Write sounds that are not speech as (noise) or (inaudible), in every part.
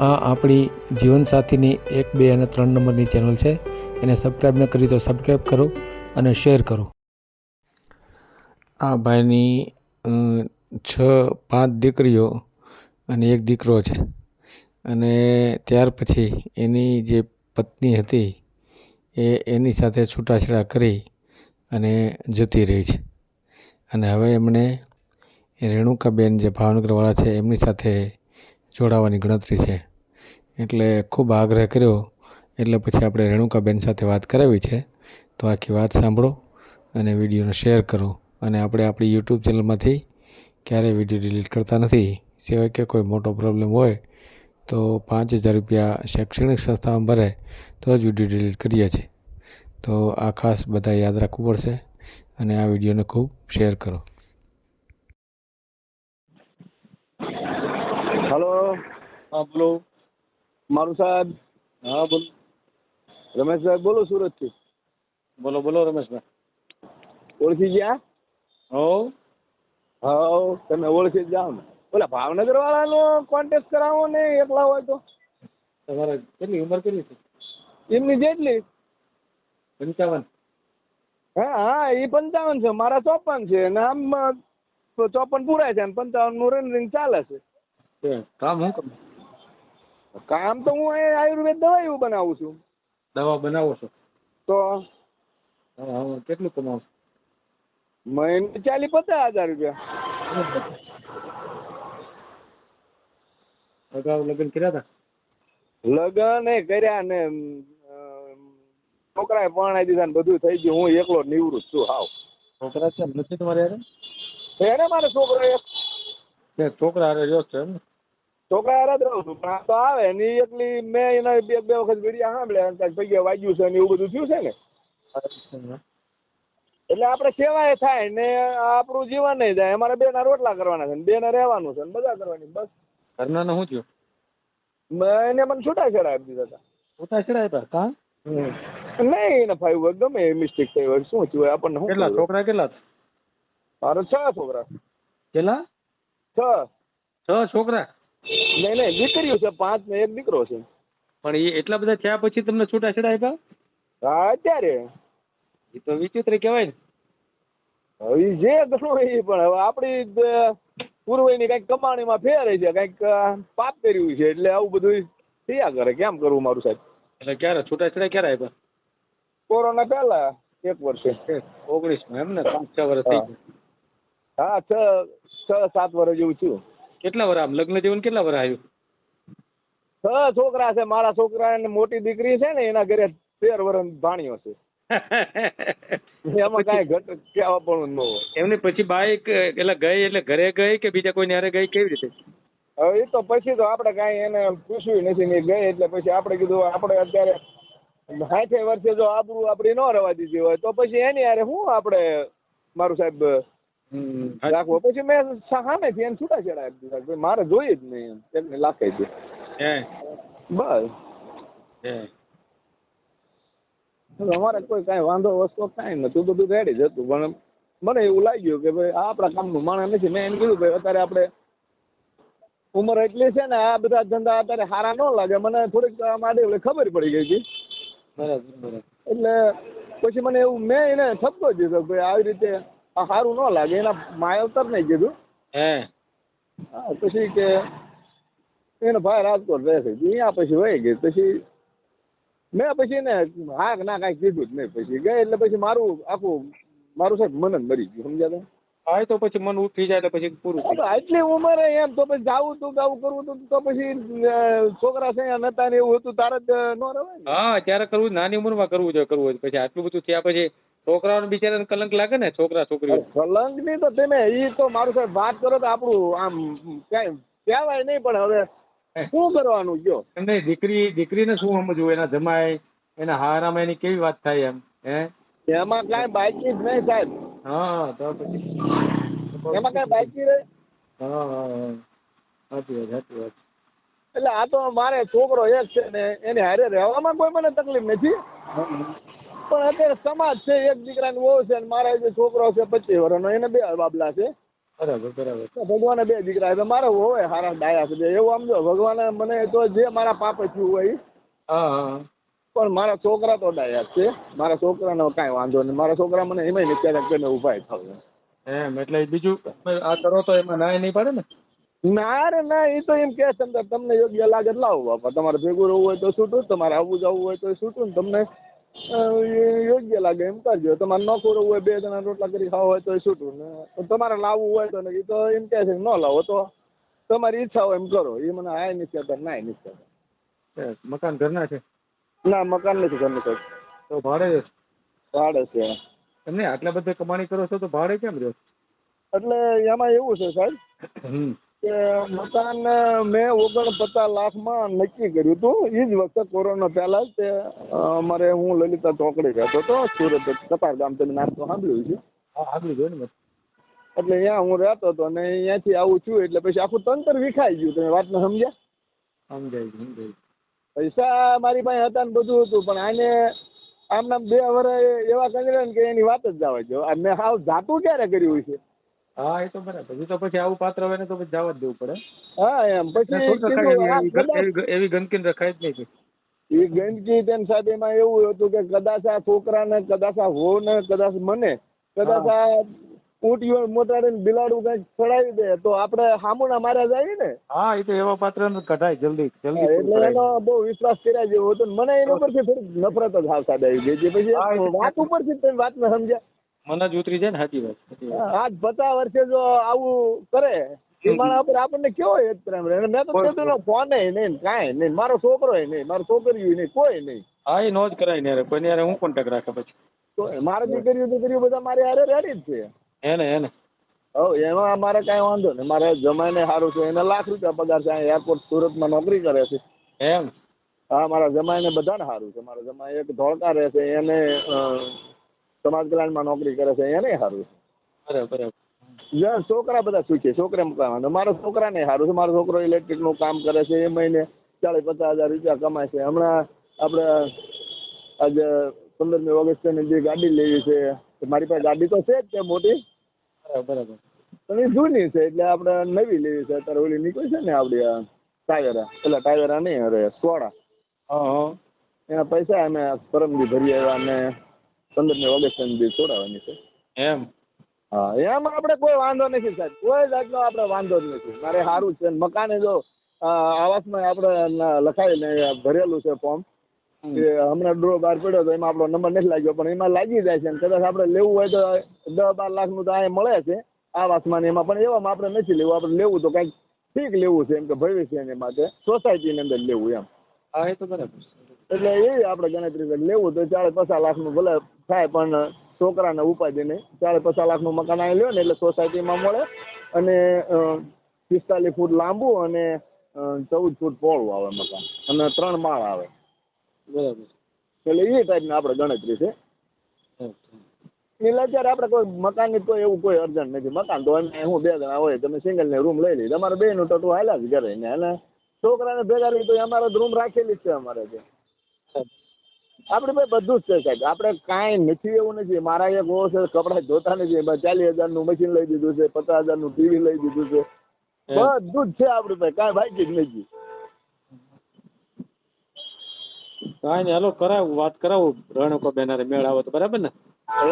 આ આપણી જીવનસાથીની એક, બે અને ત્રણ નંબરની ચેનલ છે. એને સબસ્ક્રાઈબ ન કરી તો સબસ્ક્રાઈબ કરો અને શેર કરો. આ ભાઈની છ, પાંચ દીકરીઓ અને એક દીકરો છે. અને ત્યાર પછી એની જે પત્ની હતી એ એની સાથે છૂટાછેડા કરી અને જતી રહી છે. અને હવે એમણે રેણુકાબેન જે ભાવનગરવાળા છે એમની સાથે જોડાવાની ગણતરી છે. એટલે ખૂબ આગ્રહ કર્યો. એટલે પછી આપણે રેણુકાબેન સાથે વાત કરાવી છે. તો આખી વાત સાંભળો અને વિડીયોને શેર કરો. અને આપણે આપણી યુટ્યુબ ચેનલમાંથી ક્યારેય વીડિયો ડિલીટ કરતા નથી. સિવાય કે કોઈ મોટો પ્રોબ્લેમ હોય તો પાંચ હજાર રૂપિયા શૈક્ષણિક સંસ્થામાં ભરે તો જ વીડિયો ડિલીટ કરીએ છીએ. તો આ ખાસ બધા યાદ રાખવું પડશે અને આ વિડીયોને ખૂબ શેર કરો હલો હા બોલો. મારું સાહેબ? હા બોલો. રમેશભાઈ બોલો સુરતથી. બોલો બોલો રમેશભાઈ ઓળખી ગયા? હો. હો તમે ઓળખી જાઓ ને. ઓલા ભાવનગર વાળાનો કોન્ટેક્ટ કરાવો ને એકલા હોય તો. તમારે કેટલી ઉંમર કેટલી છે? એમની જેટલી. પંચાવન. હા હા એ પંચાવન છે મારા ચોપન છે અને આમ ચોપન પૂરાય છે અને પંચાવનનું રનિંગ ચાલે છે. છે કામ હું કરું? કામ તો હું આયુર્વેદ દવા એવું બનાવું છું. દવા બનાવો છો? તો કેટલું કમાવ મહિને ચાલી પચાસ હજાર રૂપિયા. અગાઉ લગ્ન કર્યા હતા લગ્ન એ કર્યા ને છોકરાએ પરણાઈ દીધા ને બધું થઈ ગયું. હું એકલો નિવૃત્ત છું હાવ. છોકરા છે નથી તમારે યાર એને મારે છોકરો એક. છોકરા હારે રહ્યો છે એમ ને? છોકરા યાર જ રહું છું પણ આ તો આવે ને એકલી મેં એના બે બે વખત વીડિયા સાંભળ્યા કાંઈક ભગ્યા વાગ્યું છે ને એવું બધું થયું છે ને? એટલે આપણે સેવાય થાય ને આપણું જીવન નહીં જાય અમારે બેના રોટલા કરવાના છે બે ના રહેવાનું છે ને બધા કરવાની બસ. ઘરના શું થયું? એને મને છૂટા છેડા આપી દીધા હતા. ઉતા ચડાય હતા કા? નહીં એને ફાઈવ હોય ગમે એ મિસ્ટેક થઈ હોય શું થયું આપણને કેટલા છોકરા કેટલા? મારે છ છોકરા. કેટલા? છ. છ છોકરા? નહીં નહીં દીકરીઓ છે પાંચ ને એક દીકરો છે. પણ એ એટલા બધા થયા પછી તમને છૂટા છેડા આપ્યા હા અત્યારે. એ તો વિચિત્ર કહેવાય ને. હવે જે ગણું એ પણ હવે આપણી પૂર્વની કંઈક કમાણીમાં ફેર છે કંઈક પાપ કર્યું છે એટલે આવું બધું થયા કરે. કેમ કરવું મારું સાહેબ? એટલે ક્યારે? છૂટા છેડા ક્યારે આપ્યા કોરોના પહેલા એક વર્ષે. ઓગણીસમાં એમ ને? પાંચ છ વર્ષ થઈ હા છ છ સાત વર્ષ જેવું થયું. કેટલા વર આમ? લગ્ન જીવન કેટલા વર આવ્યું? છ છોકરા છે. મારા છોકરા ને મોટી દીકરી છે ને એના ઘરે તેર વર્ષ ભાણ્યો છે. (laughs) એમાં કાંઈ ઘટ કહેવા પણ ન હોય. એમને પછી બાઈક એટલે ગઈ એટલે ઘરે ગઈ કે બીજા કોઈ હારે ગઈ? કેવી રીતે? હવે એ તો પછી તો આપણે કાંઈ એને પૂછ્યું નથી ને ગઈ એટલે પછી આપણે કીધું આપણે અત્યારે સાઠે વર્ષે જો આબરૂ આપણી ન રવા દીધી હોય તો પછી એની હારે શું આપણે મારું સાહેબ રાખવો પછી મેં સામેથી એને છૂટાછેડા આપી દીધા. મારે જોઈએ જ નહીં એમ. એમને લાખે છે બસ. અમારે કોઈ કઈ વાંધો વસ્તુ કઈ નતું બધું રેડી જ હતું. પણ મને એવું લાગ્યું કે ભાઈ આ આપણા કામનું માણસ નથી. મેં એમ કીધું ભાઈ અત્યારે આપણે ઉંમર એટલી છે ને આ બધા ધંધા અત્યારે સારા ન લાગે. મને થોડીક માટે ખબર પડી ગઈ હતી. એટલે પછી મને એવું મેં એને ઠપકો દીધો ભાઈ આવી રીતે સારું ન લાગે એના માયવતર નહીં કીધું. હે. હા પછી કે એનો ભાઈ રાજકોટ રહે છે અહીંયા પછી વહી ગઈ પછી મેં પછી ને હા ના કાંઈ કીધું જ નહીં પછી ગઈ એટલે પછી મારું આખું મારું સાહેબ મન જ મરી ગયું સમજાતા હા તો પછી મન ઉઠી જાય એટલે પછી પૂરું આટલી ઉંમરે એમ તો પછી જાવું તું આવું કરવું તું તો પછી છોકરા છે નતા ને એવું હતું તારે જ ન રવાય હા ત્યારે કરવું નાની નાની ઉંમરમાં કરવું જોઈએ કરવું પછી આટલું બધું થયા પછી છોકરાઓને બિચારાને કલંક લાગે ને છોકરા છોકરીઓ? કલંકની તો તમે ઈ તો મારું સાહેબ વાત કરો તો આપણું આમ કઈ કહેવાય નહીં પણ હવે શું કરવાનું કયો? નહીં દીકરી દીકરીને શું સમજવું? એના જમાય એના હારામાં એની કેવી વાત થાય એમ હે? એમાં કઈ બાકી જ નહીં સાહેબ. હા તો પછી એમાં કઈ બાકી રહે? હા હા હા. સાચી વાત સાચી વાત. એટલે આ તો મારે છોકરો એક છે ને એની હારે રહેવામાં કોઈ મને તકલીફ નથી? પણ અત્યારે સમાજ છે એક દીકરાની વહુ છે મારા જે છોકરો છે પચીસ વર્ષનો એને બે બાબલા છે. બરાબર બરાબર. ભગવાને બે દીકરા એટલે મારે હોય હારા ડાયા છે. એવું આમ જો ભગવાને મને તો જે મારા પાપ થયું હોય પણ મારા છોકરા તો ડાયા છે. મારા છોકરાનો કાંઈ વાંધો નહીં. મારા છોકરા મને એમાંય નથી ક્યારેક કરીને ઊભા થયું એમ એટલે બીજું આ કરો તો એમાં ના નહીં પડે ને? ના રે ના એ તો એમ કે છે તમને યોગ્ય લાગે લાવો બાપા. તમારે ભેગું રહેવું હોય તો છૂટું તમારે આવવું જવું હોય તો છૂટું ને તમને યોગ્ય લાગે એમ કરજો તમારે ન ખોરવું હોય બે જણા રોટલા કરી ખાવા હોય તો છૂટું ને. તમારે લાવવું હોય તો નહીં. તો એમ કહે છે ન લાવો. તો તમારી ઈચ્છા હોય એમ કરો. એ મને આય નથી કહેતા ના નથી કહેતા. મકાન ઘરના છે? ના મકાન નથી ઘરનું કઈ. તો ભાડે જ ભાડે છે. એમને આટલા બધા કમાણી કરો છો તો ભાડે કેમ રહ્યો? એટલે એમાં એવું છે સાહેબ. કે મકાન મેં ઓગણપચાસ લાખમાં નક્કી કર્યું હતું. એ જ વખતે કોરોના પહેલા જ તે અમારે હું લલિતા ચોકડી રહેતો હતો સુરત કતાર ગામ તમે નામ તો સાંભળ્યું છે હા આગળ ને એટલે અહીંયા હું રહેતો હતો અને અહીંયાથી આવું છું એટલે પછી આખું તંત્ર વિખાઈ ગયું તમે વાતને સમજ્યા? સમજાય સમજાય પૈસા મારી પાસે હતા ને બધું હતું પણ આને આમ નામ બે વર્ષ એવા કંગડે ને કે એની વાત જ જવા જો આ મેં હાવ જાતું ક્યારે કર્યું છે હા એ તો બરાબર એ તો પછી આવું પાત્ર હોય ને તો પછી જવા જ દેવું પડે. હા એમ. પછી એવી- ગંદકી રખાય જ નહીં એ ગંદકી તેમ સાહેબ એમાં એવું હતું કે કદાચ આ છોકરાને કદાચ આ હો ને કદાચ મને કદાચ આ ઊંટીઓ મોટાડીને બિલાડું કંઈક ચડાવી દે તો આપણે હામુના માર્યા જાય ને. હા એ તો એવા પાત્ર કઢાય જલ્દી જલ્દી એટલે એનો બહુ વિશ્વાસ કર્યા જેવો હતો મને એના ઉપરથી થોડીક નફરત જ હાવ સાદ આવી ગઈ છે પછી વાત ઉપરથી તમે વાત ને સમજ્યા. મને જ ઉતરી જાય ને સાચી વાત આ. આજ પચાસ વર્ષે જો આવું કરે મારા પર આપણને કેવો હેત પ્રેમ રહે? મેં તો કીધું કીધું ફોને નહીં કાંઈ નહીં મારો છોકરો નહીં મારો છોકરીઓ નહીં કોઈ નહીં. હા એ નો જ કરાય ને કોઈને યાર હું કોન્ટેક્ટ રાખે પછી? તો મારે દીકરીઓ દીકરીઓ બધા મારી હારે રેડી જ છે. એને એને. હવ એમાં મારે કાંઈ વાંધો નહીં. મારે જમાઈને સારું છે એને લાખ રૂપિયા પગાર છે અહીંયા એરપોર્ટ સુરતમાં નોકરી કરે છે. એમ? હા મારા જમાઈને બધાને સારું છે. મારા જમાઈ એક ધોળકા રહે છે એને સમાજ કલ્યાણમાં નોકરી કરે છે એને સારું. બરાબર છોકરા બધા સુખી છોકરા મુકાવાના મારા છોકરાને સારું છે મારો છોકરો ઇલેક્ટ્રિકનું કામ કરે છે એ મહિને ચાલીસ પચાસ હજાર રૂપિયા કમાય છે. હમણાં આપણે આજે પંદરમી ઓગસ્ટની જે ગાડી લેવી છે મારી પાસે ગાડી તો છે જ તે મોટી. બરાબર પણ એ જૂની છે એટલે આપણે નવી લેવી છે. અત્યારે ઓલી નીકળી છે ને આપણી ટાયરા પેલા ટાયરા નહીં અરે સોડા. હા હા. એના પૈસા અમે પરમદી ભરી આવ્યા અને પંદરમી ઓગસ્ટ સુધી છોડાવવાની છે. એમ. હા એમ આપણે કોઈ વાંધો નથી સાહેબ. કોઈ જાતનો આપણે વાંધો જ નથી. મારે સારું છે. ને મકાને જો આવાસમાં આપણે લખાવીને ભરેલું છે ફોર્મ કે હમણાં ડ્રો બહાર પડ્યો તો એમાં આપણો નંબર નથી લાગ્યો. પણ એમાં લાગી જાય છે. કદાચ આપણે લેવું હોય તો દસ બાર લાખનું તો અહીંયા મળે છે આવાસમાં ને એમાં. પણ એવામાં આપણે નથી લેવું. આપણે લેવું તો કંઈક ઠીક લેવું છે. એમ કે ભવિષ્યને માટે સોસાયટીની અંદર લેવું એમ. હા એ તો બરાબર એટલે એ આપણે ગણતરી લેવું તો ચાલીસ પચાસ લાખનું ભલે થાય પણ છોકરાને ઉપાધિ નહીં ચાર પચાસ લાખનું મકાન અહીં લ્યો ને એટલે સોસાયટીમાં મળે અને પિસ્તાલીસ ફૂટ લાંબુ અને ચૌદ ફૂટ પહોળું આવે મકાન. અને ત્રણ માળ આવે. બરાબર. એટલે એ ટાઈપની આપણે ગણતરી છે. એટલે અત્યારે આપણે કોઈ મકાનની કોઈ એવું કોઈ અર્જન્ટ નથી. મકાન તો એમ હું બે જણા હોય તમે સિંગલ ને રૂમ લઈ લઈ તમારે બે નું ટટું હાલ્યા જ ઘરે ને અને છોકરાને ભેગા રહી તો અમારે રૂમ રાખેલી જ છે અમારે ત્યાં. આપણે ભાઈ બધું જ છે સાહેબ. આપણે કાંઈ નથી એવું નથી. મારા એક ઓ છે કપડાં જોતા નથી. એમાં ચાલીસ હજારનું મશીન લઈ દીધું છે પચાસ હજારનું ટીવી લઈ દીધું છે. બધું જ છે આપણી ભાઈ. કાંઈ બાકી જ નથી. કાંઈ નહીં. હાલો કરાવું. વાત કરાવું. રણકો બેનારે મેળ આવે તો બરાબર ને?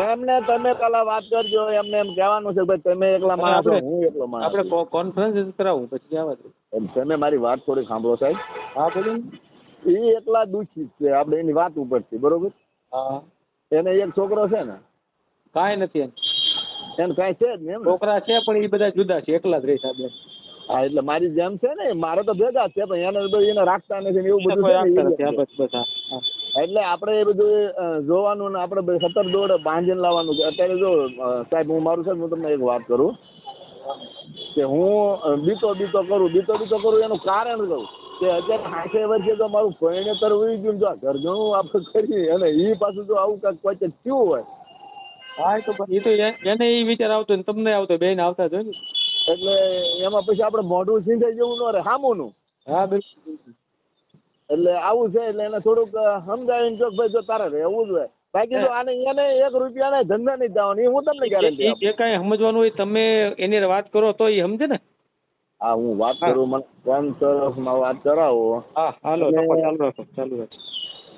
એમને તમે પેલા વાત કરજો. એમને એમ કહેવાનું છે ભાઈ તમે એકલા માણસ હું એકલો માણસ. આપણે કોન્ફરન્સ કરાવું પછી જવા તમે મારી વાત થોડી સાંભળો સાહેબ. હા બોલો ને. એ એકલા દુઃખી છે આપણે એની વાત ઉપરથી બરોબર? એને એક છોકરો છે ને કાંઈ નથી એને કાંઈ છે જ નહીં છોકરા છે પણ એ બધા જુદા છે એકલા જ રહે એમ. હા એટલે મારી જેમ છે ને મારે તો ભેગા છે પણ એને બધું એને રાખતા નથી એવું બધું. બસ બસ એટલે આપણે એ બધું જોવાનું ને આપણે સતત દોડે બાંધીને લાવવાનું અત્યારે જો સાહેબ હું મારું સાહેબ હું તમને એક વાત કરું કે હું બીતો બીતો કરું બીતો બીતો કરું એનું કારણ કહું. કે અત્યારે સાઠે વર્ષે તો મારું પરિણેતર ઉઈ ગયું જો આ ઘરઘણું આપણે કરીએ. અને એ પાછું જો આવું કાંઈક વચ્ચે થયું હોય. હા તો એ તો એને એ વિચાર આવતો ને તમને આવતો બેન આવતા જ ને. એટલે એમાં પછી આપણે મોઢું સિંધાઈ જવું ન રહે હામુનું. હા બિલકુલ એટલે આવું છે એટલે એને થોડુંક સમજાવીને જો ભાઈ જો તારે રહેવું જ હોય. બાકી તો આને એને એક રૂપિયા ને ધંધા નહીં જવાનું હું તમને ગેરંટી એ કઈ સમજવાનું હોય તમે એની વાત કરો તો એ સમજે ને. હા હું વાત કરું મને ત્રણ તરફમાં વાત કરાવો. હા હાલો ચાલુ રાખો ચાલુ રાખો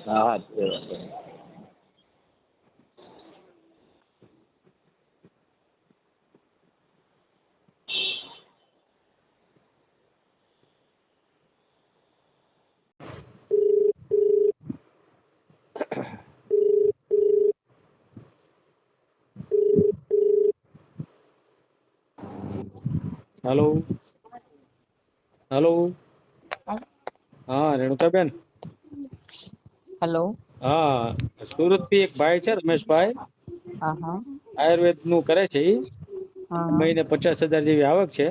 હા હા. હાલો. હાલો. હા. રેણુકાબેન. હેલો. હા સુરતથી એક ભાઈ છે રમેશભાઈ. આયુર્વેદનું કરે છે ઈ. મહિને પચાસ હજાર જેવી આવક છે.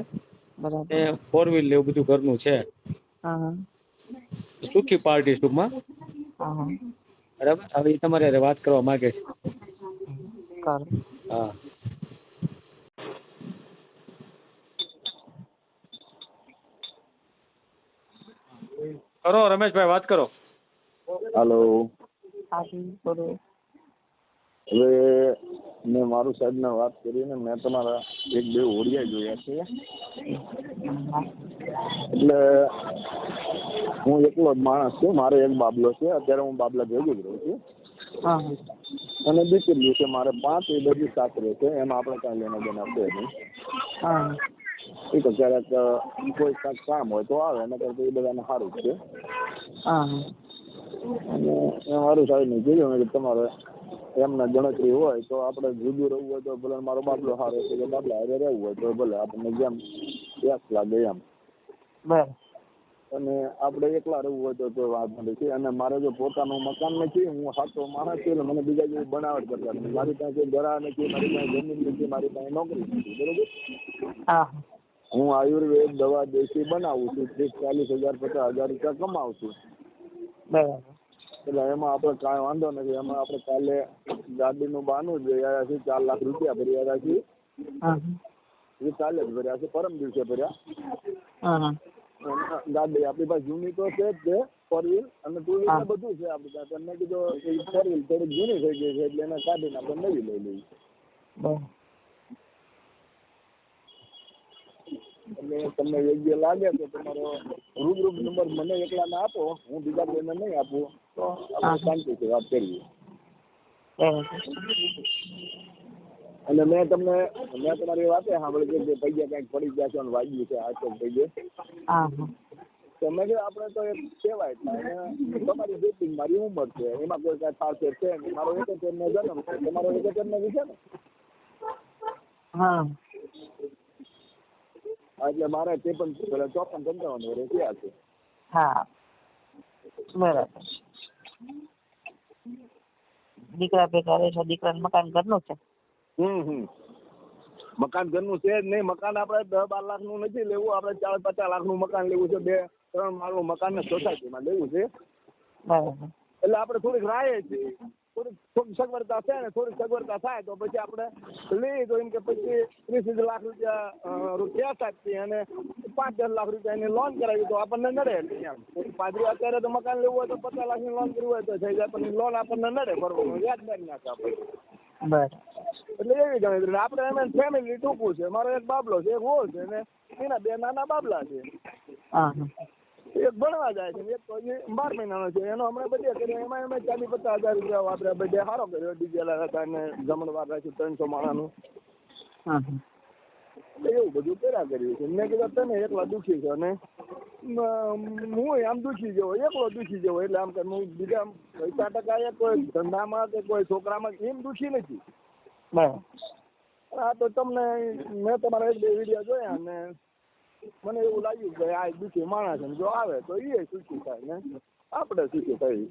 એ ફોર વ્હીલ એવું બધું ઘરનું છે. સુખી પાર્ટી ટૂંકમાં. બરાબર? હવે તમારે વાત કરવા માંગે છે. હા. કરો રમેશભાઈ વાત કરો. હાલો. હવે મેં મારું સાહેબને વાત કરીને મેં તમારા એક બે ઓડિયા જોયા છે. એટલે હું એકલો જ માણસ છું મારે એક બાબલો છે અત્યારે હું બાબલા ભેગું જ રહું છું. અને દીકરી છે મારે પાંચ એ બધી સાસરે છે એમાં આપણે કાંઈ લેવા દેના છે નહીં એ તો ક્યારેક કોઈ કાંઈક કામ હોય તો આવે નકર તો એ બધાને સારું જ છે. હા. અને સારું સારું નહીં કીધું કે તમારે એમના ગણતરી હોય તો આપણે જુદું રહેવું હોય તો ભલે મારો બાબલો સારો છે કે બાબલા હારે રહેવું હોય તો ભલે આપણને જેમ યાસ લાગે એમ. બરાબર. અને આપણે એકલા રહેવું હોય તો કોઈ વાત નથી અને મારે જો પોતાનું મકાન નથી હું સાચો માણસ છું એટલે મને બીજા જેવી બનાવટ કરતા મારી પાસે ઘરા નથી મારી પાસે જમીન નથી મારી પાસે નોકરી નથી બરોબર? હા. હું આયુર્વેદ દવા દેશી બનાવું છું ત્રીસ ચાલીસ હજાર પચાસ હજાર રૂપિયા કમાવું છું. બરાબર. એટલે એમાં આપણે કાંઈ વાંધો નથી એમાં આપણે કાલે ગાડીનું બહાનું જ છીએ ચાર લાખ રૂપિયા ભર્યા રહ્યા છીએ એ કાલે જ ભર્યા છે પરમ દિવસે ભર્યા. ગાડી આપણી પાસે જૂની તો છે જ છે ફોર વ્હીલ અને ટુ વ્હીલ બધું છે આપણી પાસે. મેં કીધું ફોર વ્હીલ થોડીક જૂની થઈ ગઈ છે એટલે એને કાઢીને આપણે નવી લઈ લઈએ. એટલે તમને યોગ્ય લાગે તો તમારો રૂબરૂપ નંબર મને એકલાને આપો હું બીજા કોઈને નહીં આપું. તો શાંતિથી વાત કરીએ. અને મેં તમને મેં તમારી વાતે સાંભળી કે પૈયા કંઈક પડી ગયા છે અને વાગ્યું છે આ ચોક પૈયે તો મેં કીધું આપણે તો એક કહેવાય એટલે તમારી જેટલી મારી ઉંમર છે એમાં કોઈ કાંઈ ફાળફેર છે નહીં. મારો એકોતેરનો જન્મ છે તમારો એકોતેરનો બી છે ને? હા, એટલે મારે તે પણ ચોપન પંચાવન વર્ષ થયા છે. હા. બરાબર. દીકરા ભેગા રહે છે દીકરા મકાન ઘરનું છે? હમ હમ. મકાન ઘરનું છે જ નહીં મકાન આપણે દસ બાર લાખનું નથી લેવું આપણે ચાર પચાસ લાખનું મકાન લેવું છે બે ત્રણ માળનું મકાન ને સોસાયટીમાં લેવું છે. બરાબર. એટલે આપણે થોડીક રાહે છીએ થોડીક થોડીક સગવડતા છે ને થોડીક સગવડતા થાય તો પછી આપણે લઈએ તો એમ કે પછી ત્રીસ લાખ રૂપિયા રૂપિયા સાચી અને પાંચ દસ લાખ રૂપિયાની લોન કરાવી તો આપણને નડે એમ. પાદરી અત્યારે તો મકાન લેવું હોય તો પચાસ લાખની લોન કરવી હોય તો થઈ જાય પણ લોન આપણને નડે ભરવાનું વ્યાજ દરી નાખે આપણે બરાબર. એટલે એવી ગણતરી. આપણે એમ ફેમિલી ટૂંકું છે. મારો એક બાબલો છે એક હો છે ને એના બે નાના બાબલા છે. હા. એક ભણવા જાય છે એક તો બાર મહિનાનો છે એનો હમણાં બધે કર્યો એમાં એમાં ચાલી પચાસ હજાર રૂપિયા વાપર્યા બધે સારો કર્યો ડીજે હતા ને જમણવાર રાખ્યું ત્રણસો માણાનું એવું બધું કર્યા કર્યું છે. મેં કીધું તમે એકલા દુઃખી છો ને? હું આમ દુઃખી જેવો એકલો દુઃખી જેવો એટલે આમ કે હું બીજા પૈસા ટકા એ કોઈ ધંધામાં કે કોઈ છોકરામાં એમ દુખી નથી. હા તો તમને મેં તમારા એક બે વીડિયો જોયા ને મને એવું લાગ્યું કે આ દુઃખી માણસ ને જો આવે તો એ સુખી થાય ને. આપણે સુખી થઈ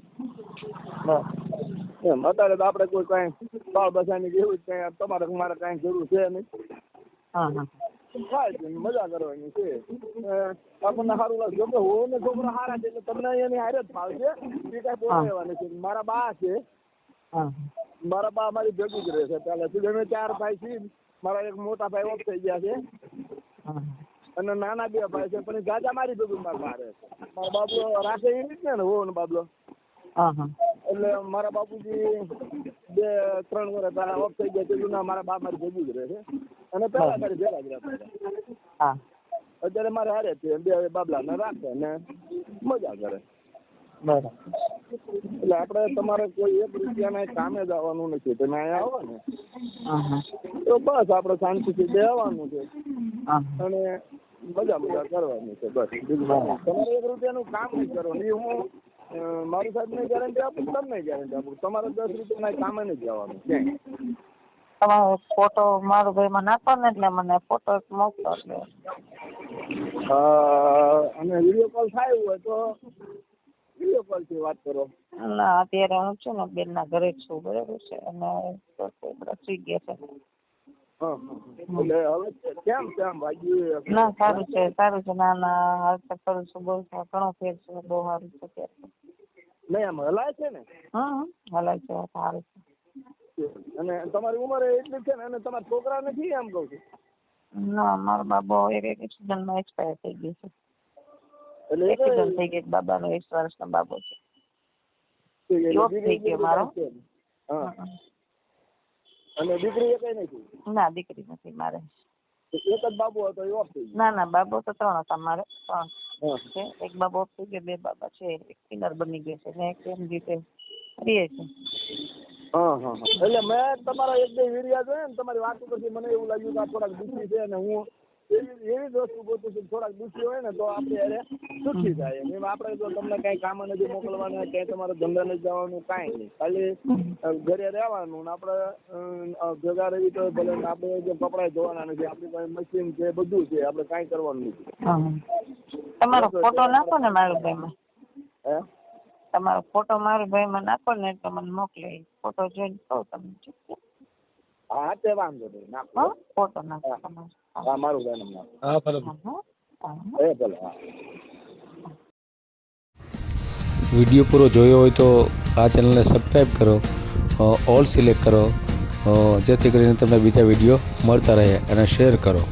એમ અત્યારે તો આપણે કોઈ કઈ બાળ બસાની એવું જ કઈ તમારે મારે કઈ જરૂર છે નહીં. હા હા. થાય છે મજા કરવાની છે. આપણને સારું લાગે. કે હોવ ને છોકરા સારા છે એટલે તમને એની હારે જ ફાવશે એ કાંઈ એવા નથી. મારા બા છે. હા. મારા બા મારી ભેગું જ રહે છે. પહેલેથી અમે ચાર ભાઈ છીએ. મારા એક મોટા ભાઈ ઓફ થઈ ગયા છે. હા. અને નાના બે ભાઈ છે પણ ગાજા મારી ભેગું મારા મારે મારા બાબલો રાખે એ રીત ને હોવ ને બાબલો. હા હા. એટલે મારા બાપુજી બે ત્રણ વર્ષ આ ઓફ થઈ ગયા તેનું ના મારા બા મારી ભેગું જ રહે છે. અને પેલા મારી ભેગા જ રહેતા અત્યારે મારે હારે છે બે બાબલા ને રાખે ને મજા કરે. એટલે આપણે તમારે કોઈ એક રૂપિયાના કામે જ આવવાનું નથી તમે અહીંયા આવો ને. હા હા. તો બસ આપણે શાંતિથી બેહવાનું છે. અને મજા મજા કરવાની છે બસ. તમારે એક રૂપિયાનું કામ નહીં કરવાનું. એ હું મારી સાહેબને ગેરંટી આપું તમને ગેરંટી આપું. તમારે દસ રૂપિયાના કામે નહીં જવાનું ક્યાંય. તમારો ફોટો મારું ભાઈમાં નાખો ને એટલે મને ફોટો મોકલો અને વીડિયો કોલ થાય હોય તો વીડિયો કોલથી વાત કરો. ના અત્યારે હું છે ને બેનના ઘરે જ છું બરાબર છે? અને સુઈ ગયા છે ના સારું છે સારું છે. ના ના હાલ તો કરું છું. બહુ ઘણો ફેર છે. બહુ સારું છે અત્યારે નહીં આમ હલાય છે ને? હા હલાય છે સારું છે. અને તમારી ઉંમર એટલી છે ને અને તમારા છોકરા નથી એમ કહું છું? ના મારો બાબો એક એક એક્સિડન્ટમાં એક્સપાયર થઈ ગયો છે. એટલે એક્સિડન્ટ થઈ ગયો એક વર્ષ નો બાબો છે. યોગ થઈ ગયો મારો. હા. અને દીકરી એ કઈ નથી? ના દીકરી નથી મારે. એક જ બાબુ હતો એ ઓફ થઈ ના ના બાબો તો ત્રણ હતા મારે ત્રણ છે. એક બાબો ઓફ થઈ ગયો બે બાબા છે એક કિનર બની ગયો છે ને એક એમ રીતે રીએ છે. એટલે મેં તમારા એક બે વિડિયા જોયા ને તમારી વાત ઉપરથી મને એવું લાગ્યું કે આ થોડાક દીકરી છે અને હું એવી જ વસ્તુ ગોતું છું થોડાક દુઃખી હોય ને તો આપણે એને સુખી થાય એમ. આપણે તો તમને કઈ કામ નથી મોકલવાના ક્યાંય તમારે ધંધા નથી જવાનું કાંઈ નહીં. ખાલી ઘરે રહેવાનું ને આપણે ભેગા રહી તો ભલે આપણે જે કપડાં ધોવાના નથી આપણી પાસે મશીન છે બધું છે આપણે કાંઈ કરવાનું નથી. તમારો ફોટો નાખો ને મારું ભાઈમાં. હે? તમારો ફોટો મારું ભાઈમાં નાખો ને એટલે મને મોકલે. ફોટો જોઈને કહું તમને હા તે વાંધો નહીં નાખો. ફોટો નાખો હા. મારું નાખો. હા ભલે એ ભલે હા. વીડિયો પૂરો જોયો હોય તો આ ચેનલને સબસ્ક્રાઈબ કરો ઓલ સિલેક્ટ કરો જેથી કરીને તમને બીજા વીડિયો મળતા રહે અને શેર કરો.